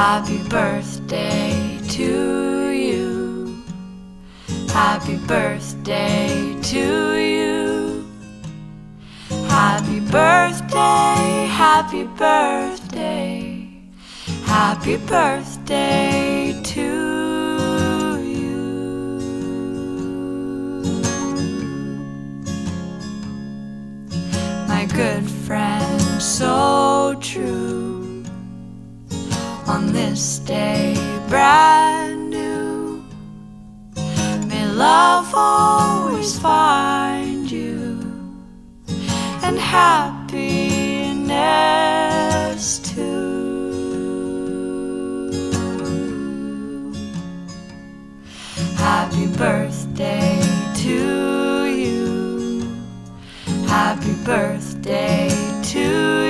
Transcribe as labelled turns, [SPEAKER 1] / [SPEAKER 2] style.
[SPEAKER 1] Happy birthday to you. Happy birthday to you. Happy birthday, happy birthday. Happy birthday to you. My good friend, so true. This day, brand new. May love always find you and happiness too. Happy birthday to you. Happy birthday to you.